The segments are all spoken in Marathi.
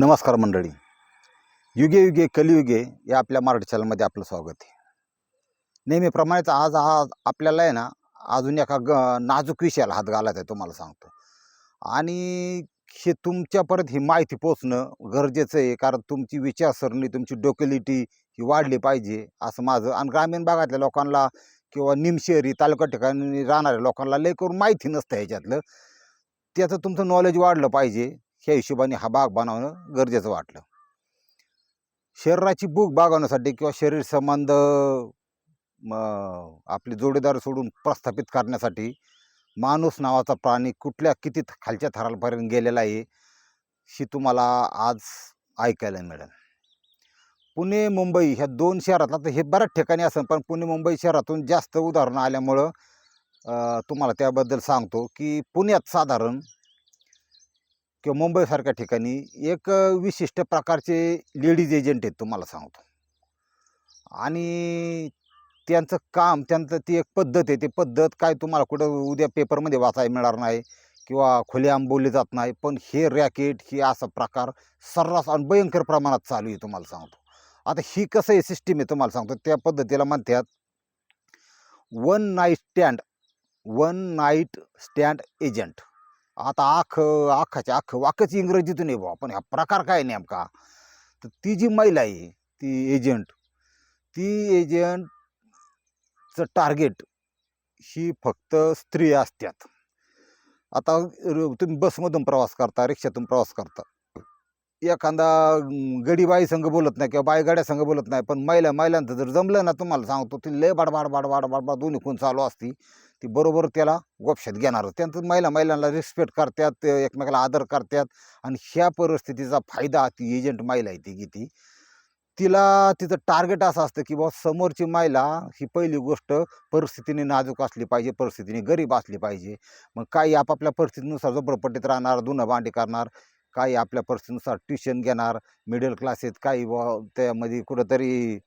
नमस्कार मंडळी. युगे युगे कलियुगे या आपल्या मराठी चॅनलमध्ये आपलं स्वागत आहे. नेहमीप्रमाणेच आज हा आपल्याला आहे ना अजून एका ग नाजूक विषयाला हात घालायचा आहे तुम्हाला सांगतो. आणि हे तुमच्यापर्यंत ही माहिती पोचणं गरजेचं आहे कारण तुमची विचारसरणी तुमची डोकेलिटी ही वाढली पाहिजे असं माझं आणि ग्रामीण भागातल्या लोकांना किंवा निमशहरी तालुका ठिकाणी राहणाऱ्या लोकांना लय करून माहिती नसतं ह्याच्यातलं. त्याचं तुमचं नॉलेज वाढलं पाहिजे. ह्या हिशोबाने हा बाग बनवणं गरजेचं वाटलं. शरीराची भूक भागवण्यासाठी किंवा शरीर संबंध आपले जोडीदार सोडून प्रस्थापित करण्यासाठी माणूस नावाचा प्राणी कुठल्या किती खालच्या थरापर्यंत गेलेला आहे ही तुम्हाला आज ऐकायला मिळेल. पुणे मुंबई ह्या दोन शहरातला तर हे बऱ्याच ठिकाणी असेल पण पुणे मुंबई शहरातून जास्त उदाहरणं आल्यामुळं तुम्हाला त्याबद्दल सांगतो की पुण्यात साधारण किंवा मुंबईसारख्या ठिकाणी एक विशिष्ट प्रकारचे लेडीज एजंट आहेत तुम्हाला सांगतो. आणि त्यांचं काम त्यांचं ती एक पद्धत आहे. ती पद्धत काय तुम्हाला कुठं उद्या पेपरमध्ये वाचायला मिळणार नाही किंवा खुलेआम बोलले जात नाही. पण हे रॅकेट ही असा प्रकार सर्रास आणि भयंकर प्रमाणात चालू आहे तुम्हाला सांगतो. आता ही कसं आहे सिस्टीम आहे तुम्हाला सांगतो. त्या पद्धतीला म्हणतात one night stand one night stand agent आता आख आखाच्या आख वाकच इंग्रजीतून आहे बुवा. पण हा प्रकार काय नेमका? तर ती जी महिला आहे ती एजंट ती एजंटचं टार्गेट ही फक्त स्त्री असतात आता र- तुम्ही बसमधून प्रवास करता रिक्षातून प्रवास करता. एखादा अं, गडी बाई संघ बोलत नाही किंवा बाई गाड्या संघ बोलत नाही पण महिला महिलांचं जर जमलं ना तुम्हाला सांगतो ती लय बाडबाड बाडबाड बाडबाड दोन्ही खून चालू असती. ती बरोबर त्याला गोपशात घेणार. त्यांचं महिला महिलांना रिस्पेक्ट करतात ते एकमेकाला आदर करतात आणि ह्या परिस्थितीचा फायदा ती एजंट महिला आहे ती की ती. तिला तिचं टार्गेट असं असतं की बाबा समोरची महिला ही पहिली गोष्ट परिस्थितीने नाजूक असली पाहिजे परिस्थितीने गरीब असली पाहिजे. मग काही आपापल्या परिस्थितीनुसार झोपडपट्टीत राहणार धुणं भांडी करणार काही आपल्या परिस्थितीनुसार ट्युशन घेणार मिडल क्लासेस काही बुवा त्यामध्ये कुठंतरी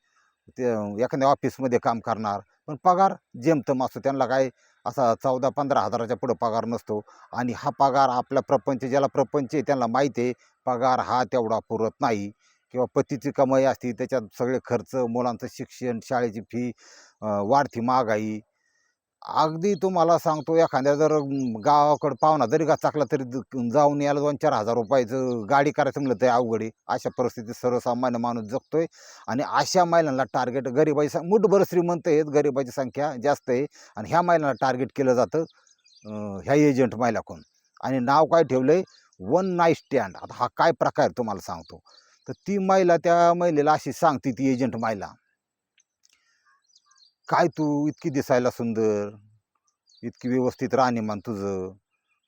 ते एखाद्या ऑफिसमध्ये काम करणार. पण पगार जेमतम असतो त्यांना काय असा चौदा पंधरा हजाराच्या पुढं पगार नसतो. आणि हा पगार आपला प्रपंच ज्याला प्रपंच आहे त्यांना माहीत आहे पगार हा तेवढा पुरत नाही. किंवा पतीची कमाई असते त्याच्यात सगळे खर्च मुलांचं शिक्षण शाळेची फी वाढती महागाई अगदी तुम्हाला सांगतो एखाद्या जर गावाकडं पाहुणा जरी का चाकला तरी जाऊन यायला दोन चार हजार रुपयाचं गाडी करायचं म्हणलं तर अवघड आहे. अशा परिस्थितीत सर्वसामान्य माणूस जगतोय आणि अशा महिलांना टार्गेट गरिबाची सं मुठभर श्रीमंत आहेत गरिबाची संख्या जास्त आहे आणि ह्या महिलांना टार्गेट केलं जातं ह्या एजंट महिलाकडून. आणि नाव काय ठेवलं आहे वन नाईट स्टँड आता हा काय प्रकार आहे तुम्हाला सांगतो. तर ती महिला त्या महिलेला अशी सांगते ती एजंट महिला. काय तू इतकी दिसायला सुंदर इतकी व्यवस्थित राहणीमान तुझं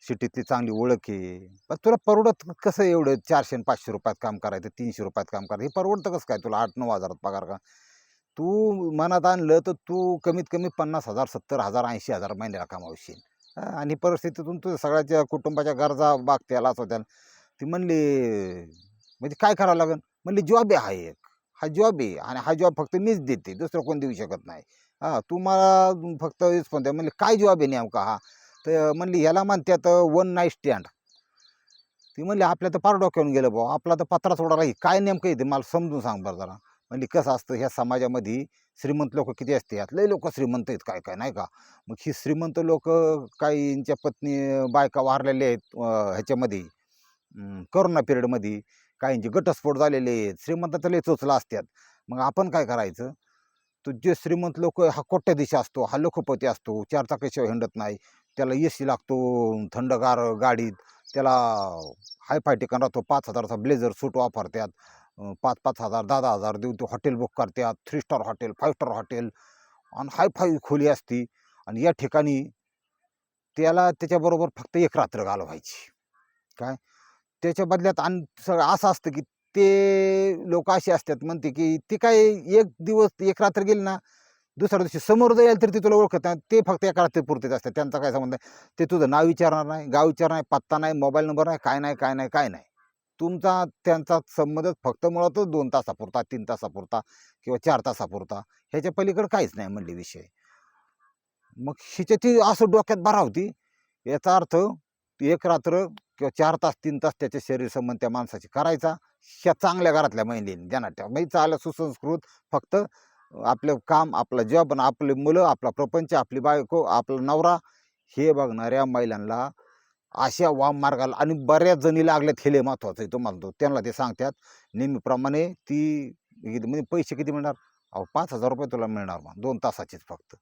सिटीतली चांगली ओळख आहे. पण तुला परवडत कसं एवढं? चारशे आणि पाचशे रुपयात काम करायचं तीनशे रुपयात काम करायचं हे परवडतं कसं काय तुला? आठ नऊ हजारात पगार का? तू मनात आणलं तर तू कमीत कमी पन्नास हजार सत्तर हजार ऐंशी हजार महिन्याला कामावशील. आणि परिस्थितीतून तुझ्या सगळ्याच्या कुटुंबाच्या गरजा बागत्याला असं ती म्हणली म्हणजे काय करावं लागेल? म्हणली जॉब आहे हा एक. हा जॉब आहे आणि हा जॉब फक्त मीच देते दुसरं कोण देऊ शकत नाही. हा तू मला फक्त हेच म्हणते म्हणले काय जॉब आहे नेमका हा? तर म्हणली ह्याला म्हणतात वन नाईट स्टँड ती म्हणली आपल्या तर पार डोक्यावरून गेलं भाऊ आपला तर पत्रा सोडायला हे काय नेमकं येते मला समजून सांग बरं जरा. म्हणली कसं असतं ह्या समाजामध्ये श्रीमंत लोक किती असते? लय लोक श्रीमंत आहेत काय काय नाही का? मग ही श्रीमंत लोक काहींच्या पत्नी बायका वारलेल्या आहेत ह्याच्यामध्ये करोना पिरियडमध्ये काहींचे गटस्फोट झालेले आहेत. श्रीमंत तर लय चोचला असतात मग आपण काय करायचं? तो जे श्रीमंत लोक हा कोट्याधीशी असतो हा लोकपती असतो चारचाकीशिवाय हिंडत नाही. त्याला ए सी लागतो थंडगार गाडीत. त्याला हायफाय ठिकाण राहतो पाच हजारचा ब्लेझर सूट वापरतात. पाच पाच हजार दहा दहा हजार देऊन ते हॉटेल बुक करतात. Three star hotel five star hotel आणि हायफाय खोली असती. आणि या ठिकाणी त्याला त्याच्याबरोबर फक्त एक रात्र घालवायची. काय? त्याच्या बदल्यात आणि सगळं असं असतं की ते लोक असे असतात म्हणते की ते काय एक दिवस एक रात्र गेली ना दुसऱ्या दिवशी समोर जर यायला तर ते तुला ओळखत नाही. ते फक्त एका रात्री पुरतेच असतात. त्यांचा काय संबंध आहे? ते तुझं नाव विचारणार नाही गाव विचारणार नाही पत्ता नाही मोबाईल नंबर नाही काय नाही काय नाही काय नाही. तुमचा त्यांचा संबंध फक्त मुळातच दोन तासापुरता तीन तासापुरता किंवा चार तासापुरता. ह्याच्या पलीकडे काहीच नाही म्हणले विषय. मग हिच्या ती असं डोक्यात भरावती याचा अर्थ एक रात्र किंवा चार तास तीन तास त्याचे शरीर संबंध त्या माणसाची करायचा. ह्या चांगल्या घरातल्या महिलेने ध्यानात ठेवा म्हणजे चाललं सुसंस्कृत फक्त आपलं काम आपलं जॉब आणि आपले मुलं आपला प्रपंच आपली बायको आपला नवरा हे बघणाऱ्या महिलांना अशा वाम मार्गाला आणि बऱ्याच जणी लागल्यात हेले महत्त्वाचं आहे. तुम्हाला तो त्यांना ते सांगतात नेहमीप्रमाणे ती किती- म्हणजे पैसे किती मिळणार? अहो पाच हजार रुपये तुला मिळणार मग दोन तासाचेच फक्त.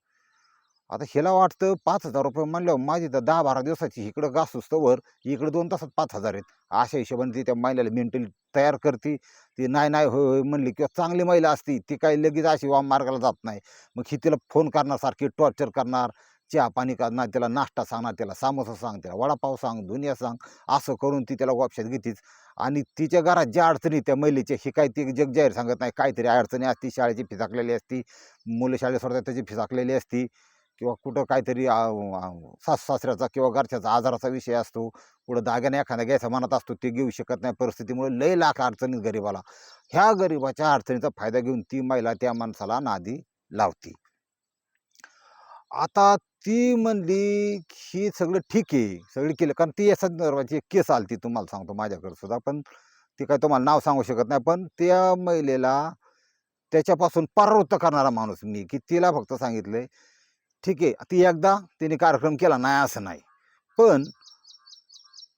आता ह्याला वाटतं पाच हजार रुपये म्हणल्यावर माझी तर दहा बारा दिवसाची इकडं घास वर इकडं दोन तासात पाच हजार आहेत. अशा हिशोबाने ती त्या महिलेला मेंटली तयार करते. ती नाही नाही होय होय म्हणली किंवा चांगली महिला असती ती काही लगेच अशी वाम मार्गाला जात नाही. मग ही तिला फोन करणार सारखी टॉर्चर करणार चहा पाणी करणार त्याला नाश्ता सांगणार त्याला सामोसा सांग त्याला वडापाव सांग दुनिया सांग असं करून ती त्याला वापशात घेतीच. आणि तिच्या घरात ज्या अडचणी त्या महिलेच्या ही काय ती जग जाहीर सांगत नाही. काहीतरी अडचणी असती शाळेची फिसाकलेली असती मुलं शाळेत सोडतात त्याची फिसाकलेली असती. किंवा कुठं काहीतरी सास सासऱ्याचा किंवा घरच्याचा आजाराचा विषय असतो कुठं दाग्याने एखादा घ्यायचा मनात असतो ते घेऊ शकत नाही. परिस्थितीमुळे लय लाख अडचणीत गरीबाला. ह्या गरिबाच्या अडचणीचा फायदा घेऊन ती महिला त्या माणसाला नादी लावती. आता ती म्हणली ही सगळं ठीक आहे सगळी केलं. कारण ती या संदर्भाची एक केस आली तुम्हाला सांगतो माझ्याकडे सुद्धा. पण ती काय तुम्हाला नाव सांगू शकत नाही. पण त्या महिलेला त्याच्यापासून परावृत्त करणारा माणूस मी की तिला फक्त सांगितलंय ठीक आहे ती एकदा तिने कार्यक्रम केला नाही असं नाही. पण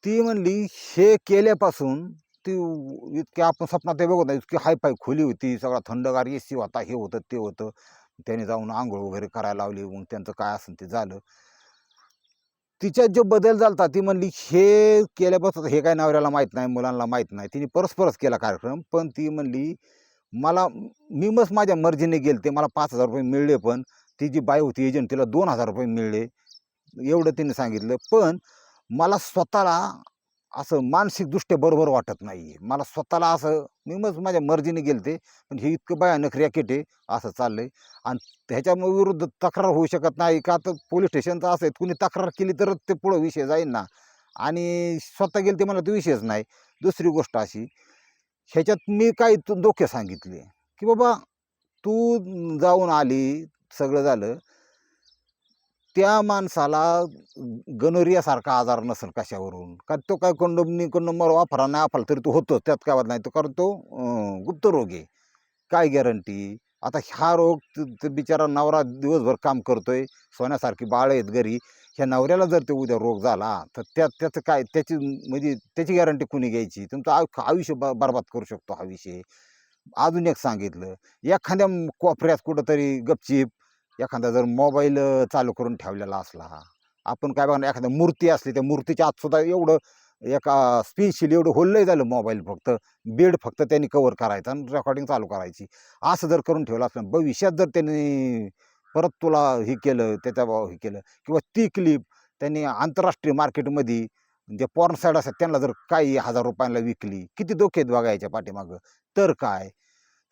ती म्हणली हे केल्यापासून ती इतकी आपण स्वप्नात ते बघत नाही इतकी हायफाय खोली होती सगळा थंडगार ए सी होता हे होतं ते होतं. त्याने जाऊन आंघोळ वगैरे करायला लावली मग त्यांचं काय असेल ते झालं. तिच्यात जो बदल झाला ती म्हणली हे केल्यापासून हे काय नवऱ्याला माहीत नाही मुलांना माहीत नाही. तिने परस्परच केला कार्यक्रम पण ती म्हणली मला मी मस्त माझ्या मर्जीने गेले ते मला पाच हजार रुपये मिळले पण ती जी बाई होती एजंट तिला दोन हजार रुपये मिळले. एवढं तिने सांगितलं. पण मला स्वतःला असं मानसिकदृष्ट्या बरोबर वाटत नाही आहे मला स्वतःला असं मी मग माझ्या मर्जीने गेले पण हे इतकं भयानक रॅकेट आहे असं चाललं आहे आणि त्याच्या विरुद्ध तक्रार होऊ शकत नाही. का तर पोलीस स्टेशनचं असं आहे कुणी तक्रार केली तरच ते पुढं विषय जाईल ना. आणि स्वतः गेले ते मला तो विषयच नाही. दुसरी गोष्ट अशी ह्याच्यात मी काही धोके सांगितले. की बाबा तू जाऊन आली सगळं झालं. त्या माणसाला गनोरियासारखा आजार नसेल कशावरून? कारण तो काय कंडोम कंडोम वापरा नाही वापरला तरी तो होतो त्यात काय वाद नाही. तो कारण तो गुप्त रोग आहे. काय गॅरंटी आता हा रोग बिचारा नवरा दिवसभर काम करतोय. सोन्यासारखी बाळ आहेत घरी. ह्या नवऱ्याला जर ते उद्या रोग झाला तर त्या त्याचं काय? त्याची म्हणजे त्याची गॅरंटी कुणी घ्यायची? तुमचं आयु- आयुष्य ब बरबाद करू शकतो हा विषय. अजून एक सांगितलं. एखाद्या कोपऱ्यात कुठंतरी गपचीप एखादा जर मोबाईल चालू करून ठेवलेला असला आपण काय बघा एखाद्या मूर्ती असली त्या मूर्तीच्या आतसुद्धा एवढं एका स्पेशल एवढं होल्लंय झालं मोबाईल फक्त बेड फक्त त्यांनी कवर करायचा आणि रेकॉर्डिंग चालू करायची. असं जर करून ठेवलं असलं भविष्यात जर त्यांनी परत तुला हे केलं त्याच्या हे केलं किंवा ती क्लिप त्यांनी आंतरराष्ट्रीय मार्केटमध्ये जे पॉर्न साईड असतात त्यांना जर काही हजार रुपयांना विकली किती धोके आहेत बघायच्या पाठीमागं. तर काय?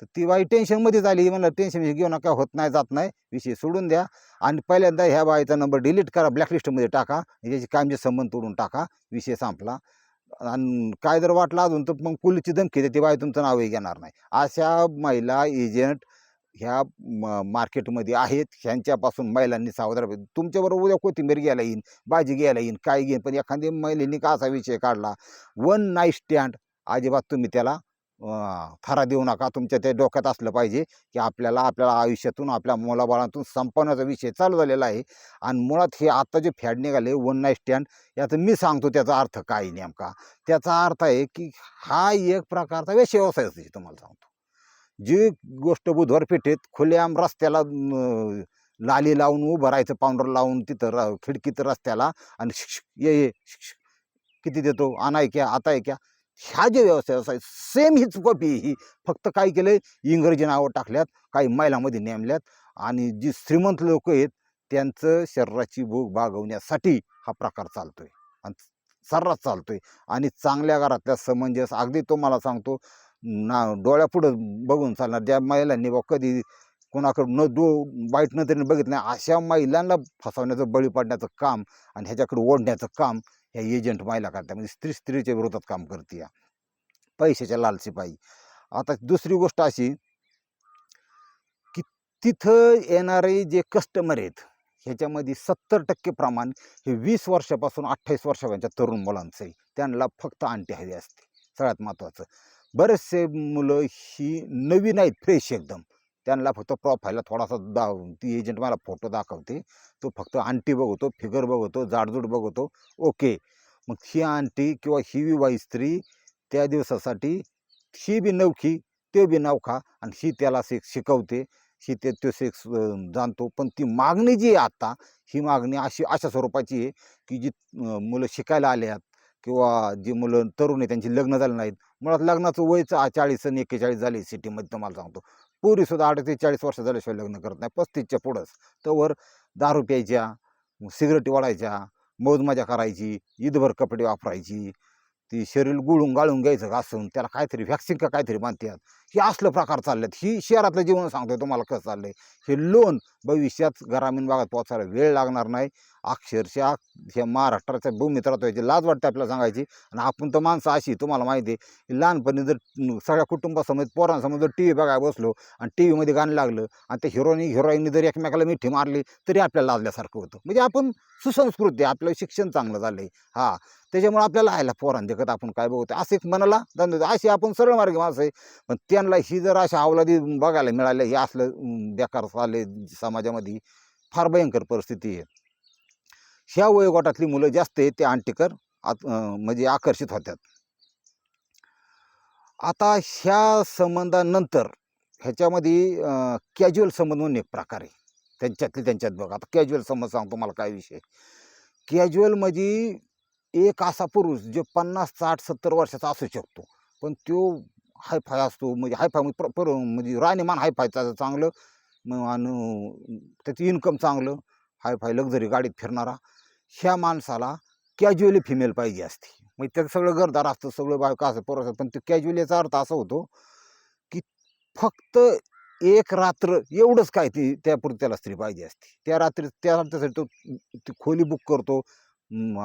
तर ती बाई टेन्शनमध्ये झाली म्हणलं टेन्शन घेऊ नका होत नाही जात नाही. विषय सोडून द्या. आणि पहिल्यांदा ह्या बाईचा नंबर डिलीट करा ब्लॅकलिस्टमध्ये टाका. याची कायमचे संबंध तोडून टाका. विषय संपला. आणि काय जर वाटलं अजून तर मग पोलीसची धमकी देते. बाई तुमचं नावही घेणार नाही. अशा महिला एजंट ह्या म मार्केटमध्ये आहेत ह्यांच्यापासून महिलांनी सावधान पाहिजे तुमच्याबरोबर उद्या कोथिंबीर घ्यायला येईन भाजी घ्यायला येईन काय घेईन पण एखादी महिलेने का असा विषय काढला? वन नाईट स्टँड अजिबात तुम्ही त्याला थारा देऊ नका. तुमच्या त्या डोक्यात असलं पाहिजे की आपल्याला आपल्याला आयुष्यातून आपल्या मुलाबाळातून संपवण्याचा विषय चालू झालेला आहे. आणि मुळात हे आत्ता जे फॅड निघाले वन नाईट स्टँड याचं मी सांगतो त्याचा अर्थ काय नेमका. त्याचा अर्थ आहे की हा एक प्रकारचा व्यवसाय असायचं तुम्हाला सांगतो. जी गोष्ट बुधवार पेठेत खुलेआम रस्त्याला लाली लावून उभं राहायचं पावडर लावून तिथं र खिडकीत रस्त्याला आणि शिक ये ये शिक किती देतो आणाय क्या आता ऐक्या ह्या जे व्यवसाय आहे सेम हीच कॉपी ही. फक्त काय केलंय इंग्रजी नावं टाकल्यात काही मैलामध्ये नेमल्यात आणि जी श्रीमंत लोक आहेत त्यांचं शरीराची भूक भागवण्यासाठी हा प्रकार चालतो आहे आणि सर्रास चालतो आहे आणि चांगल्या घरातल्या समंजस अगदी तो मला सांगतो ना डोळ्यापुढं बघून चालणार. ज्या महिलांनी बा कधी कोणाकडं न डो वाईट नजरेने बघितलं नाही. अशा महिलांना फसवण्याचं बळी पडण्याचं काम आणि ह्याच्याकडे ओढण्याचं काम ह्या एजंट महिला करतात. म्हणजे स्त्री स्त्रीच्या विरोधात काम करते या. पैशाच्या लालसीपायी आता दुसरी गोष्ट अशी की तिथं येणारे जे कस्टमर आहेत ह्याच्यामध्ये सत्तर टक्के प्रमाण हे वीस वर्षापासून अठ्ठावीस वर्षांच्या तरुण मुलांचं आहे त्यांना फक्त आंटी हवी असते. सगळ्यात महत्त्वाचं. बरेचसे मुलं ही नवीन आहेत फ्रेश एकदम. त्यांना फक्त प्रोफाईलला थोडासा दा ती एजंट मला फोटो दाखवते. तो फक्त आंटी बघतो फिगर बघतो जाडजूड बघतो. ओके मग ही आंटी किंवा ही विवाही स्त्री त्या दिवसासाठी ही बी नवखी ते बी नवखा आणि ही त्याला सेक्स शिकवते. ही ते तो सेक्स जाणतो. पण ती मागणी जी आहे आत्ता ही मागणी अशी अशा स्वरूपाची आहे की जी मुलं शिकायला आले आहेत किंवा जी मुलं तरुण आहे त्यांची लग्न झाली नाहीत. मुळात लग्नाचं वयच चाळीस आणि एक्केचाळीस झाली सिटीमध्ये तुम्हाला सांगतो. पोरीसुद्धा अडतीस चाळीस वर्ष झाल्याशिवाय लग्न करत नाही पस्तीसच्या पुढंच. तवर दारू प्यायच्या सिगरेटी वाढायच्या मौजमजा करायची ईदभर कपडे वापरायची ती शरीर गुळून गाळून घ्यायचं घासून त्याला काहीतरी व्हॅक्सिन का काहीतरी बांधतात हे असलं प्रकार चाललेत. ही शहरातलं जीवन सांगतोय तुम्हाला कसं चाललंय. हे लोन भविष्यात ग्रामीण भागात पोहोचायला वेळ लागणार नाही. अक्षरशः ह्या महाराष्ट्राच्या भूमीत राहतो याची लाज वाटते आपल्याला सांगायची. आणि आपण तर माणसं अशी तुम्हाला माहिती आहे. लहानपणी जर सगळ्या कुटुंबासमोर पोरांसमोर जर टी व्ही बघायला बसलो आणि टी व्हीमध्ये गाणं लागलं आणि त्या हिरोनी हिरोईननी जर एकमेकाला मिठी मारली तरी आपल्याला लाजल्यासारखं होतं. म्हणजे आपण सुसंस्कृत आहे आपलं शिक्षण चांगलं झालं आहे हा. त्याच्यामुळे आपल्याला आयला पोरांदेखत आपण काय बघतो असं एक मनाला धंदा अशी आपण सरळ मार्गी माणसं आहे. पण त्या त्यांना ही जर अशा अवलादी बघायला मिळाल्या हे असलं बेकार चालले समाजामध्ये फार भयंकर परिस्थिती आहे. ह्या वयोगटातली मुलं जास्त आहेत ते अंटीकर आत म्हणजे आकर्षित होतात आता ह्या संबंधानंतर ह्याच्यामध्ये कॅज्युअल संबंध म्हणून एक प्रकार आहे. त्यांच्यातले त्यांच्यात बघा. आता कॅज्युअल संबंध सांगतो मला काय विषय. कॅज्युअल म्हणजे एक असा पुरुष जो पन्नास साठ सत्तर वर्षाचा असू शकतो. पण तो हायफाय असतो म्हणजे हायफाय म्हणजे प्र पर म्हणजे राहणीमान हायफायचं चांगलं मग आणि त्याचं इन्कम चांगलं हायफाय लक्झरी गाडीत फिरणारा ह्या माणसाला कॅज्युअली फिमेल पाहिजे असते. मग त्याचं सगळं घरदार असतं सगळं बायका असं पोरं असतं पण ते कॅज्युअलीचा अर्थ असा होतो की फक्त एक रात्र एवढंच काय ती त्यापुरती त्याला स्त्री पाहिजे असते. त्या रात्री त्या रात्रीसाठी तो ती खोली बुक करतो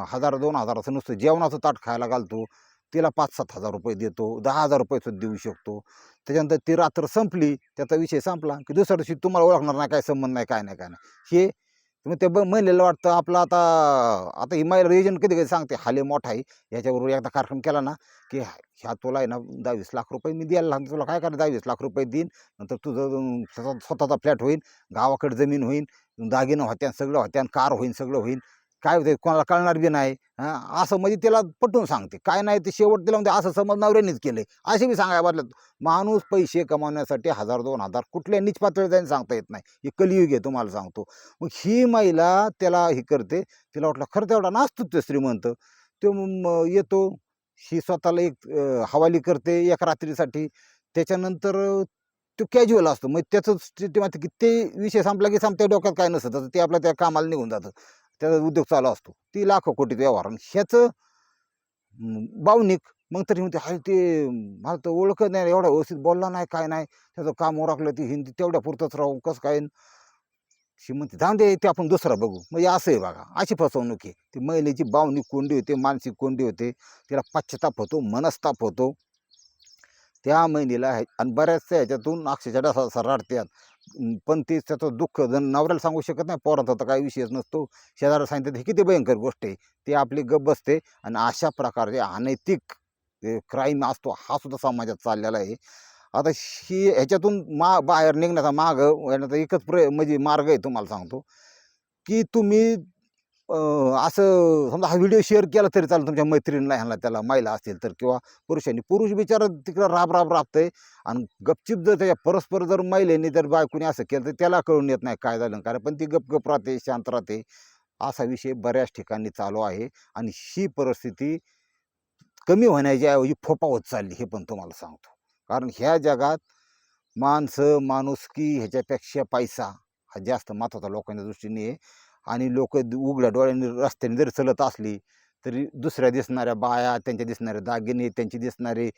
हजार दोन हजाराचं नुसतं जेवणाचं ताट खायला घालतो तिला पाच सात हजार रुपये देतो दहा हजार रुपये सुद्धा देऊ शकतो. त्याच्यानंतर ती रात्र संपली त्याचा विषय संपला की दुसऱ्या दिवशी तुम्हाला ओळखणार नाही काय संबंध नाही काय नाही काय नाही. हे मग ते ब महिलेला वाटतं आपलं आता आता ही महिला एजंट कधी कधी सांगते हाले मोठा आहे. याच्याबरोबर एकदा कार्यक्रम केला ना की ह्या तुला आहे ना दहावीस लाख रुपये मी द्यायला लागतो तुला काय करा दहावीस लाख रुपये देईन नंतर तुझं स्वतः स्वतःचा फ्लॅट होईल गावाकडे जमीन होईल दागिनं होत्यान सगळं होत्यान कार होईल सगळं होईल काय होते कोणाला कळणार बी नाही असं म्हणजे त्याला पटवून सांगते. काय नाही ते शेवट तिला म्हणजे असं समज नवऱ्यानेच केलं आहे असे बी सांगाय वाटलं माणूस पैसे कमावण्यासाठी हजार दोन हजार कुठल्या नीच पातळी जाईन सांगता येत नाही. हे कलियुग आहे तुम्हाला सांगतो. मग ही महिला त्याला हे करते तिला वाटलं खरं तेवढा नाचतो ते श्रीमंत. तो येतो ही स्वतःला एक हवाली करते एक रात्रीसाठी. त्याच्यानंतर तो कॅज्युअल असतो. मग त्याचं ते- ते की ते विषय संपला की संपत्या डोक्यात काय नसतं. तर ते आपल्या त्या कामाला निघून जातं. त्याचा उद्योग चालू असतो. ती लाखो कोटीत व्यवहार आणि ह्याचं बावनिक मग तरी म्हणते हाय ते मला तर ओळखत नाही एवढा व्यवस्थित बोलला नाही काय नाही. त्याचं काम ओळखलं ती हिंदी तेवढ्या पुरतंच राहू कसं काय? शी म्हणते जाऊन दे ते आपण दुसरा बघू. म्हणजे असं आहे बघा अशी फसवणूक आहे. ती महिलेची भावनिक कोंडी होते मानसिक कोंडी होते. तिला पश्चाताप होतो मनस्ताप होतो. त्या महिलेला आणि बऱ्याचशा ह्याच्यातून अक्षरशः डसा रडतात. पण ते त्याचं दुःख जण नवऱ्याला सांगू शकत नाही पोरांचा तर काही विषयच नसतो. शेजाऱ्याला सांगितलं हे किती भयंकर गोष्ट आहे. ते आपली गप बसते आणि अशा प्रकारचे अनैतिक क्राईम असतो हा सुद्धा समाजात चाललेला आहे. आता ही ह्याच्यातून मा बाहेर निघण्याचा मार्ग येण्याचा एकच प्र म्हणजे मार्ग आहे तुम्हाला सांगतो. की तुम्ही असं समजा हा व्हिडिओ शेअर केला तरी चालेल तुमच्या मैत्रिणीला ह्यांना त्याला महिला असतील तर किंवा पुरुषांनी. पुरुष बिचारा तिकडं राब राब राबतंय आणि गपचिप जर त्याच्या परस्पर जर महिलेने जर बायकोने असं केलं तर त्याला कळून येत नाही काय झालं कारण पण ती गपगप राहते शांत राहते. असा विषय बऱ्याच ठिकाणी चालू आहे आणि ही परिस्थिती कमी होण्याच्या ऐवजी फोपा होत चालली हे पण तुम्हाला सांगतो. कारण ह्या जगात माणसं माणुसकी ह्याच्यापेक्षा पैसा हा जास्त महत्त्वाचा लोकांच्या दृष्टीने आहे. आणि लोक उघड्या डोळ्यांनी रस्त्याने जरी चलत असली तरी दुसऱ्या दिसणाऱ्या बाया त्यांच्या दिसणारे दागिने त्यांची दिसणारे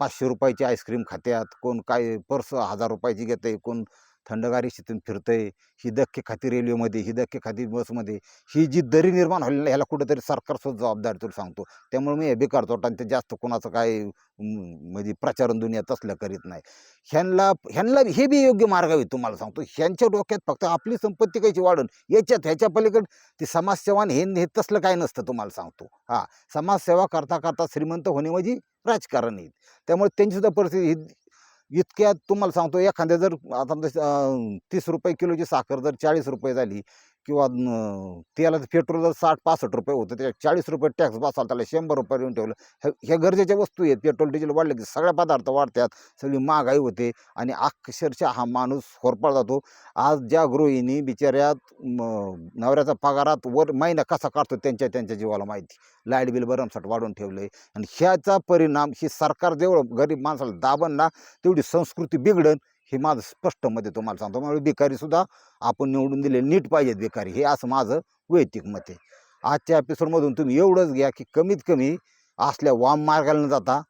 पाचशे रुपयाची आईस्क्रीम खात्यात कोण काय पर्स हजार रुपयाची घेते कोण थंडगार फिरतं फिरतंय ही धक्के खाती रेल्वेमध्ये ही धक्के खाती बसमध्ये ही जी दरी निर्माण व्हायला ह्याला कुठेतरी सरकार जबाबदारी जबाबदार तुला सांगतो. त्यामुळे मी हे बेकार करतो आणि ते जास्त कोणाचं काय म्हणजे प्रचारण दुनिया तसल्या करीत नाही. ह्यांना ह्यांना हे बी योग्य मार्ग आहे तुम्हाला सांगतो. ह्यांच्या डोक्यात फक्त आपली संपत्ती कशी वाढून याच्यात ह्याच्या पलीकडे ती समाजसेवा हे हे तसलं काय नसतं तुम्हाला सांगतो. हां समाजसेवा करता करता श्रीमंत होणे म्हणजे राजकारण आहे. त्यामुळे त्यांची सुद्धा परिस्थिती ही इतक्या तुम्हाला सांगतो एखाद्या जर आता तीस रुपये किलोची साखर जर चाळीस रुपये झाली किंवा तेलाचं पेट्रोल जर साठ पासष्ट रुपये होतं त्याच्यात चाळीस रुपये टॅक्स बसाल त्याला शंभर रुपये येऊन ठेवलं. ह्या ह्या गरजेच्या वस्तू आहेत. पेट्रोल डिझेल वाढले की सगळ्या पदार्थ वाढतात सगळी महागाई होते आणि अक्षरशः हा माणूस होरपाळ जातो. आज ज्या गृहिणी बिचाऱ्यात नवऱ्याचा पगारात वर महिना कसा काढतो त्यांच्या त्यांच्या जीवाला माहिती. लाइट बिल भरमसाठ वाढून आहे आणि ह्याचा परिणाम ही सरकार जेवढं गरीब माणसाला दाबन ना तेवढी संस्कृती बिघडन. हे माझं स्पष्टमध्ये तुम्हाला सांगतो. म्हणजे भिकारी सुद्धा आपण निवडून दिले नीट पाहिजेत भिकारी. हे असं माझं वैयक्तिक मत आहे. आजच्या एपिसोडमधून तुम्ही एवढंच घ्या की कमीत कमी असल्या वाम मार्गाला न जाता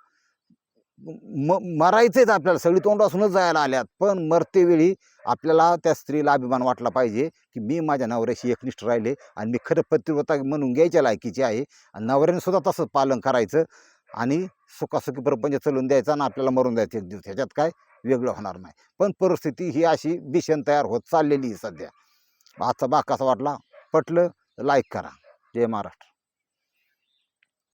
म मरायचंच आपल्याला. सगळी तोंडासूनच जायला आल्यात. पण मरतेवेळी आपल्याला त्या स्त्रीला अभिमान वाटला पाहिजे की मी माझ्या नवऱ्याशी एकनिष्ठ राहिले आणि मी खरं पतिव्रता म्हणून घ्यायच्या लायकीची आहे. आणि नवऱ्याने सुद्धा तसंच पालन करायचं आणि सुखासुखी प्रपंच चलून द्यायचा आणि आपल्याला मरून द्यायचं एक दिवस. ह्याच्यात काय? वेगळं होणार नाही. पण परिस्थिती ही अशी दिशेन तयार होत चाललेली आहे सध्या. आजचा बाग कसा वाटला? पटलं? लाईक करा. जय महाराष्ट्र.